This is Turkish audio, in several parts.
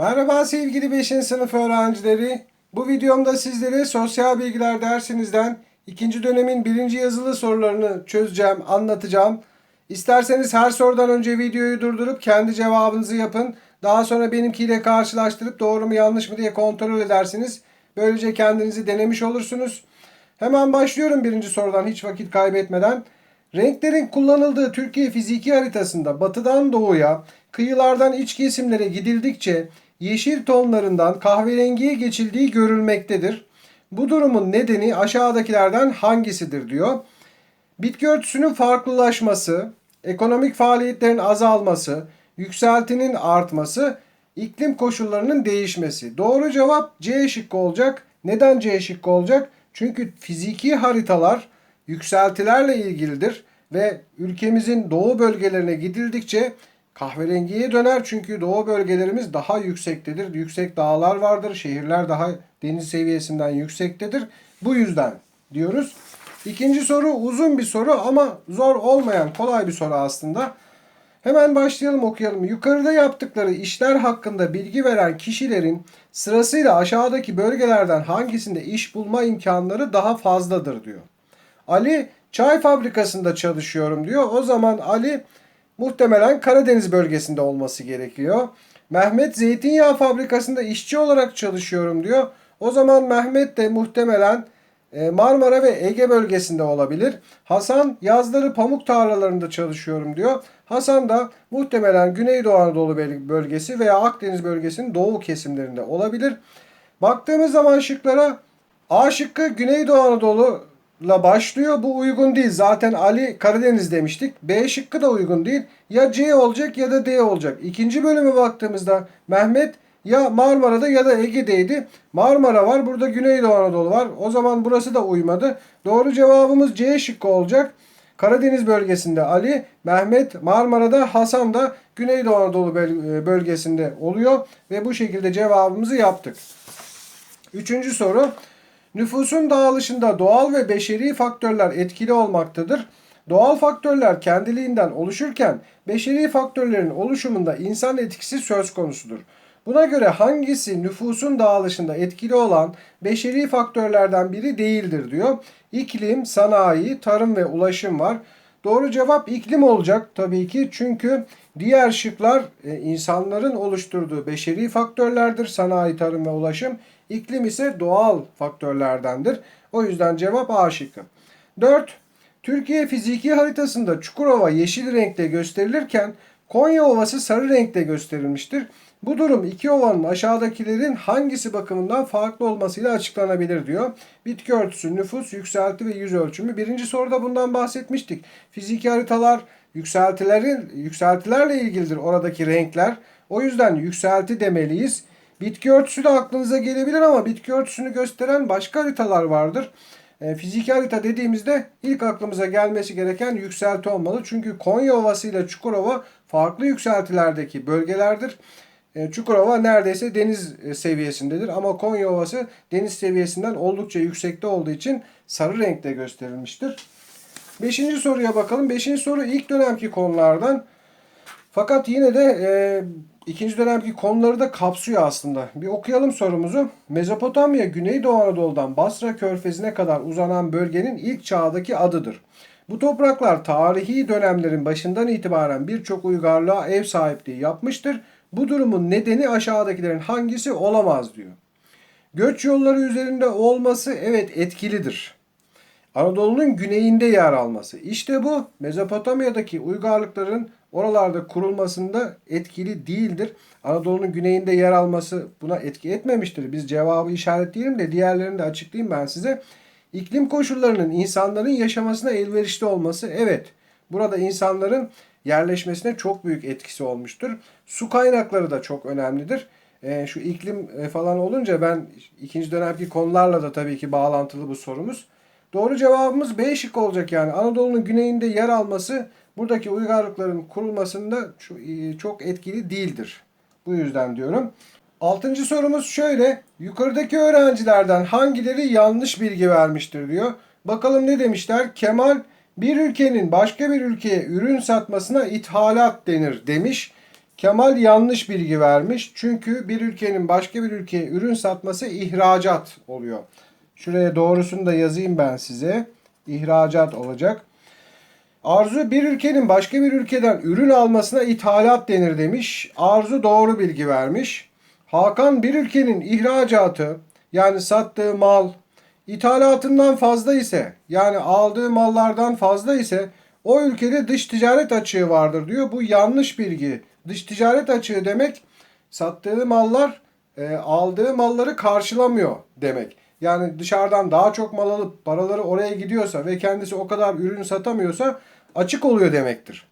Merhaba sevgili 5. sınıf öğrencileri. Bu videomda sizlere sosyal bilgiler dersinizden ikinci dönemin birinci yazılı sorularını çözeceğim, anlatacağım. İsterseniz her sorudan önce videoyu durdurup kendi cevabınızı yapın. Daha sonra benimkiyle karşılaştırıp doğru mu yanlış mı diye kontrol edersiniz. Böylece kendinizi denemiş olursunuz. Hemen başlıyorum birinci sorudan hiç vakit kaybetmeden. Renklerin kullanıldığı Türkiye fiziki haritasında batıdan doğuya, kıyılardan iç kesimlere gidildikçe yeşil tonlarından kahverengiye geçildiği görülmektedir. Bu durumun nedeni aşağıdakilerden hangisidir diyor. Bitki örtüsünün farklılaşması, ekonomik faaliyetlerin azalması, yükseltinin artması, iklim koşullarının değişmesi. Doğru cevap C şıkkı olacak. Neden C şıkkı olacak? Çünkü fiziki haritalar yükseltilerle ilgilidir ve ülkemizin doğu bölgelerine gidildikçe kahverengiye döner çünkü doğu bölgelerimiz daha yüksektedir. Yüksek dağlar vardır. Şehirler daha deniz seviyesinden yüksektedir. Bu yüzden diyoruz. İkinci soru uzun bir soru ama zor olmayan kolay bir soru aslında. Hemen başlayalım okuyalım. Yukarıda yaptıkları işler hakkında bilgi veren kişilerin sırasıyla aşağıdaki bölgelerden hangisinde iş bulma imkanları daha fazladır diyor. Ali çay fabrikasında çalışıyorum diyor. O zaman Ali muhtemelen Karadeniz bölgesinde olması gerekiyor. Mehmet zeytinyağı fabrikasında işçi olarak çalışıyorum diyor. O zaman Mehmet de muhtemelen e, Marmara ve Ege bölgesinde olabilir. Hasan yazları pamuk tarlalarında çalışıyorum diyor. Hasan da muhtemelen Güneydoğu Anadolu bölgesi veya Akdeniz bölgesinin doğu kesimlerinde olabilir. Baktığımız zaman şıklara A şıkkı Güneydoğu Anadolu'la başlıyor. Bu uygun değil. Zaten Ali Karadeniz demiştik. B şıkkı da uygun değil. Ya C olacak ya da D olacak. İkinci bölüme baktığımızda Mehmet ya Marmara'da ya da Ege'deydi. Marmara var. Burada Güneydoğu Anadolu var. O zaman burası da uymadı. Doğru cevabımız C şıkkı olacak. Karadeniz bölgesinde Ali, Mehmet, Marmara'da, Hasan da Güneydoğu Anadolu bölgesinde oluyor. Ve bu şekilde cevabımızı yaptık. Üçüncü soru. Nüfusun dağılışında doğal ve beşeri faktörler etkili olmaktadır. Doğal faktörler kendiliğinden oluşurken beşeri faktörlerin oluşumunda insan etkisi söz konusudur. Buna göre hangisi nüfusun dağılışında etkili olan beşeri faktörlerden biri değildir diyor. İklim, sanayi, tarım ve ulaşım var. Doğru cevap iklim olacak tabii ki çünkü diğer şıklar e, insanların oluşturduğu beşeri faktörlerdir. Sanayi, tarım ve ulaşım. İklim ise doğal faktörlerdendir. O yüzden cevap A şıkkı. 4. Türkiye fiziki haritasında Çukurova yeşil renkte gösterilirken Konya Ovası sarı renkte gösterilmiştir. Bu durum iki ovanın aşağıdakilerin hangisi bakımından farklı olmasıyla açıklanabilir diyor. Bitki örtüsü, nüfus, yükselti ve yüz ölçümü. Birinci soruda bundan bahsetmiştik. Fiziki haritalar yükseltilerin yükseltilerle ilgilidir oradaki renkler. O yüzden yükselti demeliyiz. Bitki örtüsü de aklınıza gelebilir ama bitki örtüsünü gösteren başka haritalar vardır. E, fiziki harita dediğimizde ilk aklımıza gelmesi gereken yükselti olmalı. Çünkü Konya Ovası ile Çukurova farklı yükseltilerdeki bölgelerdir. E, Çukurova neredeyse deniz e, seviyesindedir ama Konya Ovası deniz seviyesinden oldukça yüksekte olduğu için sarı renkte gösterilmiştir. Beşinci soruya bakalım. Beşinci soru ilk dönemki konulardan. Fakat yine de e, ikinci dönemki konuları da kapsıyor aslında. Bir okuyalım sorumuzu. Mezopotamya Güneydoğu Anadolu'dan Basra Körfezi'ne kadar uzanan bölgenin ilk çağdaki adıdır. Bu topraklar tarihi dönemlerin başından itibaren birçok uygarlığa ev sahipliği yapmıştır. Bu durumun nedeni aşağıdakilerin hangisi olamaz diyor. Göç yolları üzerinde olması evet etkilidir. Anadolu'nun güneyinde yer alması. İşte bu Mezopotamya'daki uygarlıkların oralarda kurulmasında etkili değildir. Anadolu'nun güneyinde yer alması buna etki etmemiştir. Biz cevabı işaretleyelim de diğerlerini de açıklayayım ben size. İklim koşullarının insanların yaşamasına elverişli olması evet. Burada insanların yerleşmesine çok büyük etkisi olmuştur. Su kaynakları da çok önemlidir. E, şu iklim e, falan olunca ben ikinci dönemki konularla da tabii ki bağlantılı bu sorumuz. Doğru cevabımız B şık olacak yani. Anadolu'nun güneyinde yer alması buradaki uygarlıkların kurulmasında e, çok etkili değildir. Bu yüzden diyorum. Altıncı sorumuz şöyle. Yukarıdaki öğrencilerden hangileri yanlış bilgi vermiştir diyor. Bakalım ne demişler? Kemal bir ülkenin başka bir ülkeye ürün satmasına ithalat denir demiş. Kemal yanlış bilgi vermiş. Çünkü bir ülkenin başka bir ülkeye ürün satması ihracat oluyor. Şuraya doğrusunu da yazayım ben size. İhracat olacak. Arzu bir ülkenin başka bir ülkeden ürün almasına ithalat denir demiş. Arzu doğru bilgi vermiş. Hakan bir ülkenin ihracatı yani sattığı mal ithalatından fazla ise yani aldığı mallardan fazla ise o ülkede dış ticaret açığı vardır diyor. Bu yanlış bilgi. Dış ticaret açığı demek sattığı mallar e, aldığı malları karşılamıyor demek. Yani dışarıdan daha çok mal alıp paraları oraya gidiyorsa ve kendisi o kadar ürün satamıyorsa açık oluyor demektir.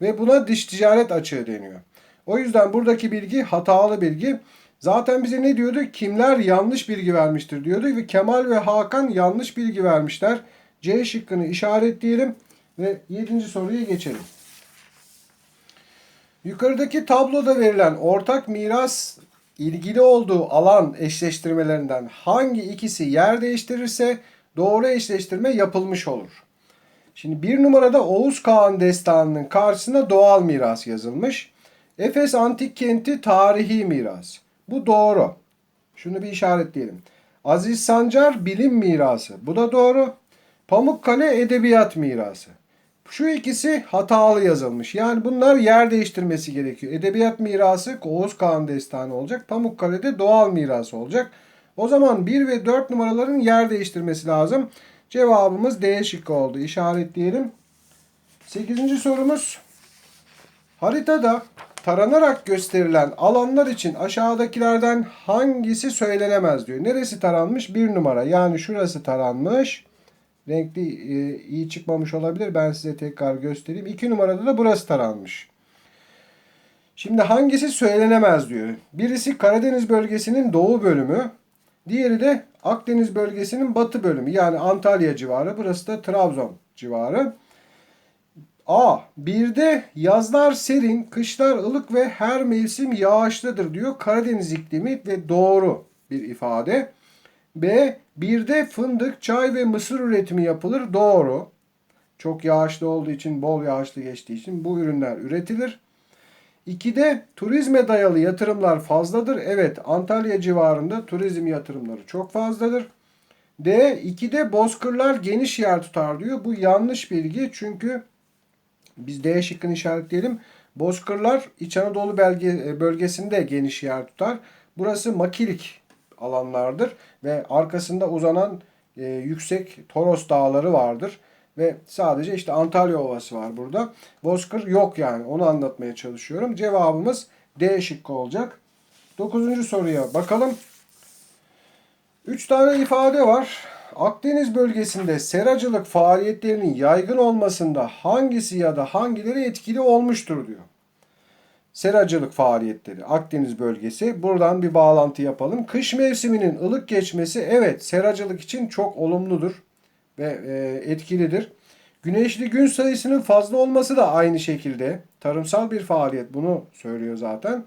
Ve buna dış ticaret açığı deniyor. O yüzden buradaki bilgi hatalı bilgi. Zaten bize ne diyordu? Kimler yanlış bilgi vermiştir diyordu ve Kemal ve Hakan yanlış bilgi vermişler. C şıkkını işaretleyelim ve 7. soruya geçelim. Yukarıdaki tabloda verilen ortak miras ilgili olduğu alan eşleştirmelerinden hangi ikisi yer değiştirirse doğru eşleştirme yapılmış olur. Şimdi bir numarada Oğuz Kağan destanının karşısına doğal miras yazılmış. Efes antik kenti tarihi miras. Bu doğru. Şunu bir işaretleyelim. Aziz Sancar bilim mirası. Bu da doğru. Pamukkale edebiyat mirası. Şu ikisi hatalı yazılmış. Yani bunlar yer değiştirmesi gerekiyor. Edebiyat mirası Oğuz Kağan destanı olacak. Pamukkale'de doğal mirası olacak. O zaman 1 ve 4 numaraların yer değiştirmesi lazım. Cevabımız D şıkkı oldu. İşaretleyelim. 8. sorumuz. Haritada taranarak gösterilen alanlar için aşağıdakilerden hangisi söylenemez diyor. Neresi taranmış? Bir numara. Yani şurası taranmış. Renkli e, iyi çıkmamış olabilir. Ben size tekrar göstereyim. İki numarada da burası taranmış. Şimdi hangisi söylenemez diyor. Birisi Karadeniz bölgesinin doğu bölümü. Diğeri de Akdeniz bölgesinin batı bölümü. Yani Antalya civarı. Burası da Trabzon civarı. A. Bir de yazlar serin, kışlar ılık ve her mevsim yağışlıdır diyor. Karadeniz iklimi ve doğru bir ifade. B. Bir de fındık, çay ve mısır üretimi yapılır. Doğru. Çok yağışlı olduğu için, bol yağışlı geçtiği için bu ürünler üretilir. 2'de turizme dayalı yatırımlar fazladır. Evet Antalya civarında turizm yatırımları çok fazladır. D. 2'de bozkırlar geniş yer tutar diyor. Bu yanlış bilgi çünkü biz D şıkkını işaretleyelim. Bozkırlar İç Anadolu belge, bölgesinde geniş yer tutar. Burası makilik alanlardır ve arkasında uzanan e, yüksek Toros dağları vardır. Ve sadece işte Antalya Ovası var burada. Bozkır yok yani. Onu anlatmaya çalışıyorum. Cevabımız D şıkkı olacak. Dokuzuncu soruya bakalım. Üç tane ifade var. Akdeniz bölgesinde seracılık faaliyetlerinin yaygın olmasında hangisi ya da hangileri etkili olmuştur diyor. Seracılık faaliyetleri Akdeniz bölgesi. Buradan bir bağlantı yapalım. Kış mevsiminin ılık geçmesi evet seracılık için çok olumludur ve e, etkilidir. Güneşli gün sayısının fazla olması da aynı şekilde tarımsal bir faaliyet bunu söylüyor zaten.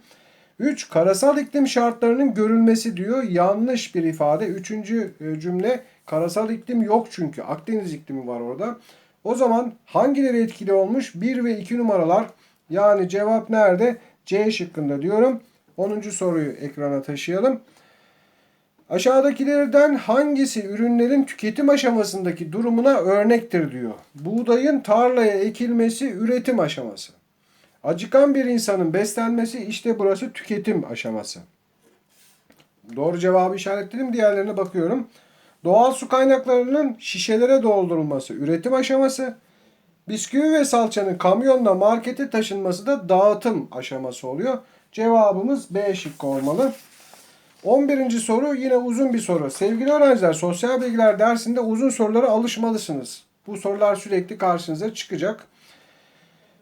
3. Karasal iklim şartlarının görülmesi diyor. Yanlış bir ifade. Üçüncü e, cümle karasal iklim yok çünkü. Akdeniz iklimi var orada. O zaman hangileri etkili olmuş? 1 ve 2 numaralar. Yani cevap nerede? C şıkkında diyorum. 10. soruyu ekrana taşıyalım. Aşağıdakilerden hangisi ürünlerin tüketim aşamasındaki durumuna örnektir diyor. Buğdayın tarlaya ekilmesi üretim aşaması. Acıkan bir insanın beslenmesi işte burası tüketim aşaması. Doğru cevabı işaretledim. Diğerlerine bakıyorum. Doğal su kaynaklarının şişelere doldurulması üretim aşaması. Bisküvi ve salçanın kamyonla markete taşınması da dağıtım aşaması oluyor. Cevabımız B şıkkı olmalı. 11. soru yine uzun bir soru. Sevgili öğrenciler sosyal bilgiler dersinde uzun sorulara alışmalısınız. Bu sorular sürekli karşınıza çıkacak.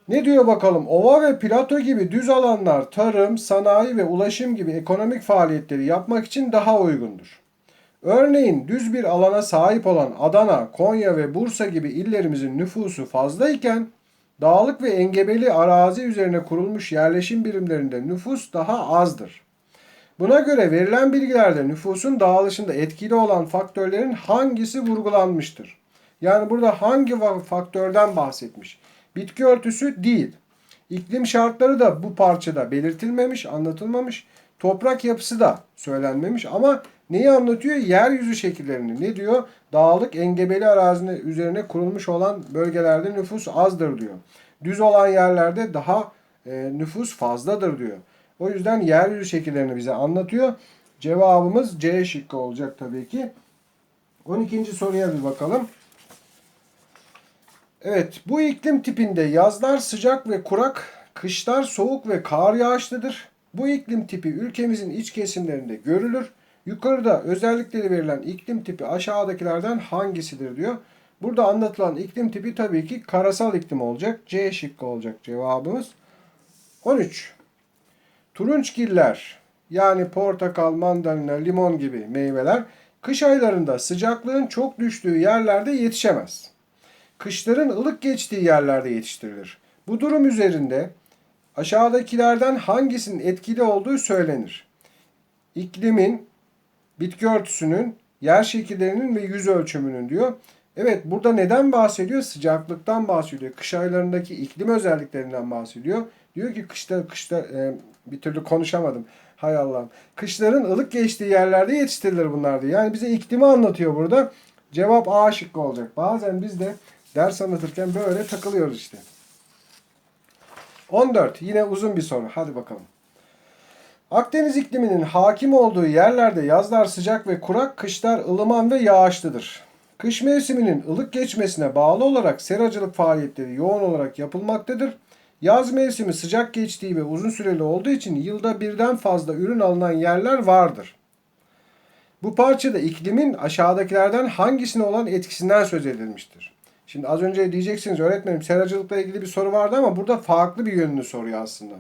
Ne diyor bakalım? Ova ve plato gibi düz alanlar tarım, sanayi ve ulaşım gibi ekonomik faaliyetleri yapmak için daha uygundur. Örneğin düz bir alana sahip olan Adana, Konya ve Bursa gibi illerimizin nüfusu fazlayken dağlık ve engebeli arazi üzerine kurulmuş yerleşim birimlerinde nüfus daha azdır. Buna göre verilen bilgilerde nüfusun dağılışında etkili olan faktörlerin hangisi vurgulanmıştır? Yani burada hangi faktörden bahsetmiş? Bitki örtüsü değil. İklim şartları da bu parçada belirtilmemiş, anlatılmamış. Toprak yapısı da söylenmemiş ama neyi anlatıyor? Yeryüzü şekillerini. Ne diyor? Dağlık engebeli arazinin üzerine kurulmuş olan bölgelerde nüfus azdır diyor. Düz olan yerlerde daha e, nüfus fazladır diyor. O yüzden yeryüzü şekillerini bize anlatıyor. Cevabımız C şıkkı olacak tabii ki. 12. soruya bir bakalım. Evet, bu iklim tipinde yazlar sıcak ve kurak, kışlar soğuk ve kar yağışlıdır. Bu iklim tipi ülkemizin iç kesimlerinde görülür. Yukarıda özellikleri verilen iklim tipi aşağıdakilerden hangisidir diyor. Burada anlatılan iklim tipi tabii ki karasal iklim olacak. C şıkkı olacak cevabımız. 13. Turunçgiller yani portakal, mandalina, limon gibi meyveler kış aylarında sıcaklığın çok düştüğü yerlerde yetişemez. Kışların ılık geçtiği yerlerde yetiştirilir. Bu durum üzerinde aşağıdakilerden hangisinin etkili olduğu söylenir. İklimin, bitki örtüsünün, yer şekillerinin ve yüz ölçümünün diyor. Evet burada neden bahsediyor? Sıcaklıktan bahsediyor. Kış aylarındaki iklim özelliklerinden bahsediyor. Diyor ki kışta kışta e, bir türlü konuşamadım. Hay Allah'ım. Kışların ılık geçtiği yerlerde yetiştirilir bunlar diyor. Yani bize iklimi anlatıyor burada. Cevap A şıkkı olacak. Bazen biz de ders anlatırken böyle takılıyoruz işte. 14. Yine uzun bir soru. Hadi bakalım. Akdeniz ikliminin hakim olduğu yerlerde yazlar sıcak ve kurak, kışlar ılıman ve yağışlıdır. Kış mevsiminin ılık geçmesine bağlı olarak seracılık faaliyetleri yoğun olarak yapılmaktadır. Yaz mevsimi sıcak geçtiği ve uzun süreli olduğu için yılda birden fazla ürün alınan yerler vardır. Bu parçada iklimin aşağıdakilerden hangisine olan etkisinden söz edilmiştir. Şimdi az önce diyeceksiniz öğretmenim seracılıkla ilgili bir soru vardı ama burada farklı bir yönünü soruyor aslında.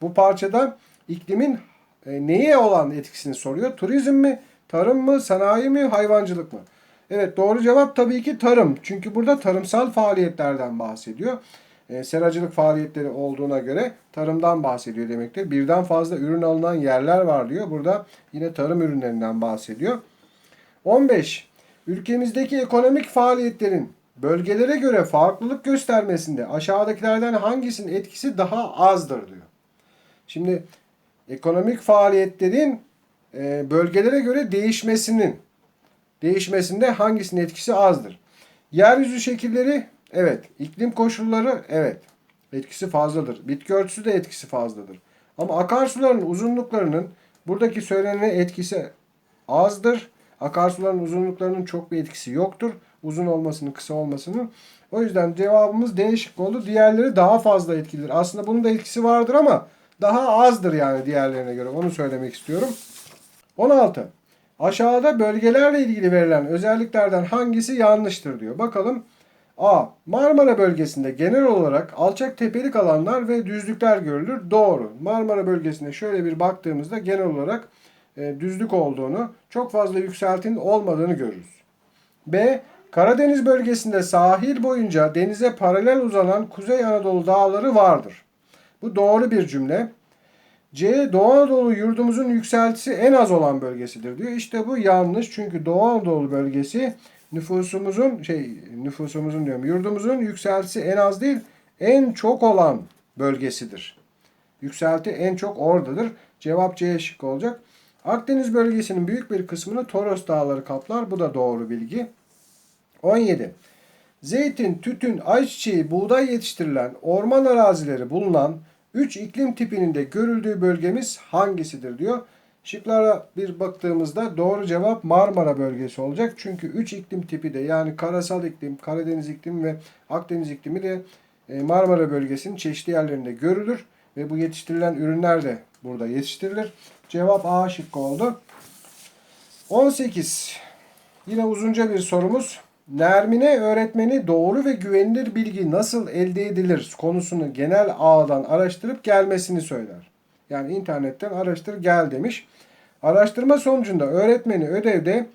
Bu parçada iklimin e, neye olan etkisini soruyor. Turizm mi, tarım mı, sanayi mi, hayvancılık mı? Evet doğru cevap tabii ki tarım. Çünkü burada tarımsal faaliyetlerden bahsediyor. E, seracılık faaliyetleri olduğuna göre tarımdan bahsediyor demektir. Birden fazla ürün alınan yerler var diyor. Burada yine tarım ürünlerinden bahsediyor. 15. Ülkemizdeki ekonomik faaliyetlerin bölgelere göre farklılık göstermesinde aşağıdakilerden hangisinin etkisi daha azdır diyor. Şimdi ekonomik faaliyetlerin e, bölgelere göre değişmesinin değişmesinde hangisinin etkisi azdır? Yeryüzü şekilleri evet, iklim koşulları evet etkisi fazladır. Bitki örtüsü de etkisi fazladır. Ama akarsuların uzunluklarının buradaki söylenen etkisi azdır. Akarsuların uzunluklarının çok bir etkisi yoktur. Uzun olmasının, kısa olmasının. O yüzden cevabımız D şıkkı oldu. Diğerleri daha fazla etkilidir. Aslında bunun da etkisi vardır ama daha azdır yani diğerlerine göre. Onu söylemek istiyorum. 16. Aşağıda bölgelerle ilgili verilen özelliklerden hangisi yanlıştır diyor. Bakalım. A. Marmara bölgesinde genel olarak alçak tepelik alanlar ve düzlükler görülür. Doğru. Marmara bölgesine şöyle bir baktığımızda genel olarak e, düzlük olduğunu, çok fazla yükseltinin olmadığını görürüz. B. Karadeniz bölgesinde sahil boyunca denize paralel uzanan Kuzey Anadolu dağları vardır. Bu doğru bir cümle. C. Doğu Anadolu yurdumuzun yükseltisi en az olan bölgesidir diyor. İşte bu yanlış çünkü Doğu Anadolu bölgesi nüfusumuzun şey nüfusumuzun diyorum yurdumuzun yükseltisi en az değil en çok olan bölgesidir. Yükselti en çok oradadır. Cevap C şıkkı olacak. Akdeniz bölgesinin büyük bir kısmını Toros Dağları kaplar. Bu da doğru bilgi. 17. Zeytin, tütün, ayçiçeği, buğday yetiştirilen orman arazileri bulunan 3 iklim tipinin de görüldüğü bölgemiz hangisidir diyor. Şıklara bir baktığımızda doğru cevap Marmara bölgesi olacak. Çünkü 3 iklim tipi de yani karasal iklim, Karadeniz iklimi ve Akdeniz iklimi de e, Marmara bölgesinin çeşitli yerlerinde görülür. Ve bu yetiştirilen ürünler de burada yetiştirilir. Cevap A şıkkı oldu. 18. Yine uzunca bir sorumuz. Nermine öğretmeni doğru ve güvenilir bilgi nasıl elde edilir konusunu genel ağdan araştırıp gelmesini söyler. Yani internetten araştır gel demiş. Araştırma sonucunda öğretmeni ödevde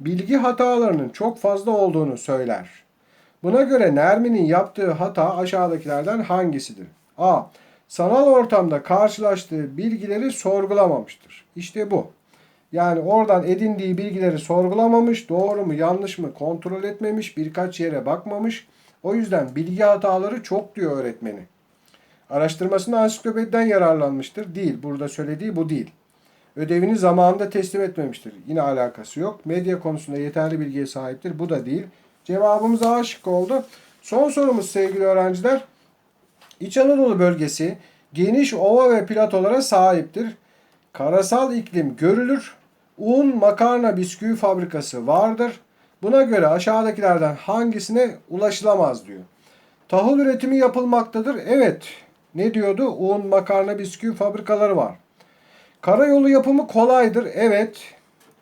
bilgi hatalarının çok fazla olduğunu söyler. Buna göre Nermin'in yaptığı hata aşağıdakilerden hangisidir? A. Sanal ortamda karşılaştığı bilgileri sorgulamamıştır. İşte bu. Yani oradan edindiği bilgileri sorgulamamış, doğru mu yanlış mı kontrol etmemiş, birkaç yere bakmamış. O yüzden bilgi hataları çok diyor öğretmeni. Araştırmasında ansiklopediden yararlanmıştır. Değil. Burada söylediği bu değil. Ödevini zamanında teslim etmemiştir. Yine alakası yok. Medya konusunda yeterli bilgiye sahiptir. Bu da değil. Cevabımız A şıkkı oldu. Son sorumuz sevgili öğrenciler. İç Anadolu bölgesi geniş ova ve platolara sahiptir. Karasal iklim görülür. Un, makarna, bisküvi fabrikası vardır. Buna göre aşağıdakilerden hangisine ulaşılamaz diyor. Tahıl üretimi yapılmaktadır. Evet. Ne diyordu? Un, makarna, bisküvi fabrikaları var. Karayolu yapımı kolaydır. Evet.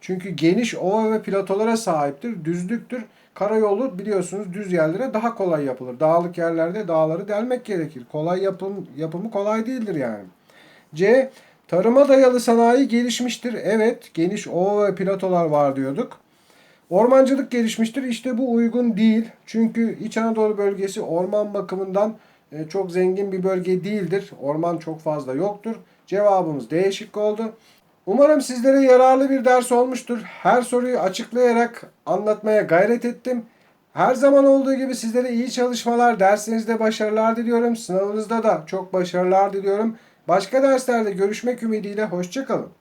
Çünkü geniş ova ve platolara sahiptir. Düzlüktür. Karayolu biliyorsunuz düz yerlere daha kolay yapılır. Dağlık yerlerde dağları delmek gerekir. Kolay yapım yapımı kolay değildir yani. C. Tarıma dayalı sanayi gelişmiştir. Evet. Geniş ova ve platolar var diyorduk. Ormancılık gelişmiştir. İşte bu uygun değil. Çünkü İç Anadolu bölgesi orman bakımından e, çok zengin bir bölge değildir. Orman çok fazla yoktur. Cevabımız D şıkkı oldu. Umarım sizlere yararlı bir ders olmuştur. Her soruyu açıklayarak anlatmaya gayret ettim. Her zaman olduğu gibi sizlere iyi çalışmalar, dersinizde başarılar diliyorum. Sınavınızda da çok başarılar diliyorum. Başka derslerde görüşmek ümidiyle hoşçakalın.